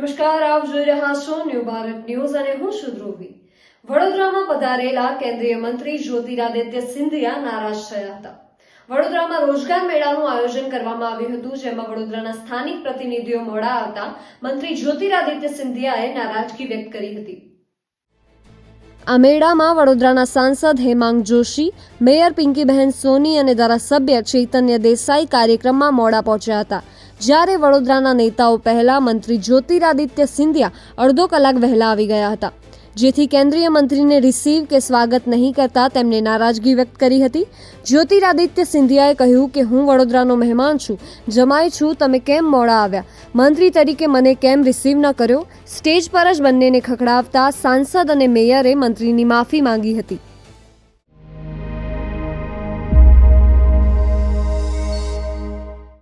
નમસ્કાર, આપ જોઈ રહ્યા છો ન્યૂ ભારત ન્યૂઝ અને હું છું ધ્રુવી. વડોદરામાં પધારેલા કેન્દ્રીય મંત્રી જ્યોતિરાદિત્ય સિંધિયા નારાજ થયા હતા. વડોદરામાં રોજગાર મેળાનું આયોજન કરવામાં આવ્યું હતું, જેમાં વડોદરાના સ્થાનિક પ્રતિનિધિઓ મોડા આવતા મંત્રી જ્યોતિરાદિત્ય સિંધિયાએ નારાજગી વ્યક્ત કરી હતી. આ મેળામાં વડોદરાના સાંસદ હેમાંગ જોશી, મેયર પિંકીબહેન સોની અને ધારાસભ્ય ચૈતન્ય દેસાઈ કાર્યક્રમમાં મોડા પહોંચ્યા હતા. જ્યારે વડોદરાના નેતાઓ પહેલા મંત્રી જ્યોતિરાદિત્ય સિંધિયા અડધો કલાક વહેલા આવી ગયા હતા, જેથી કેન્દ્રીય મંત્રીને રિસીવ કે સ્વાગત નહીં કરતા તેમને નારાજગી વ્યક્ત કરી હતી. જ્યોતિરાદિત્ય સિંધિયાએ કહ્યું કે, હું વડોદરાનો મહેમાન છું જમાય છું, તમે કેમ મોડા આવ્યા? મંત્રી તરીકે મને કેમ રિસીવ ન કર્યો? સ્ટેજ પર જ બંનેને ખખડાવતા સાંસદ અને મેયરે મંત્રીની માફી માંગી હતી.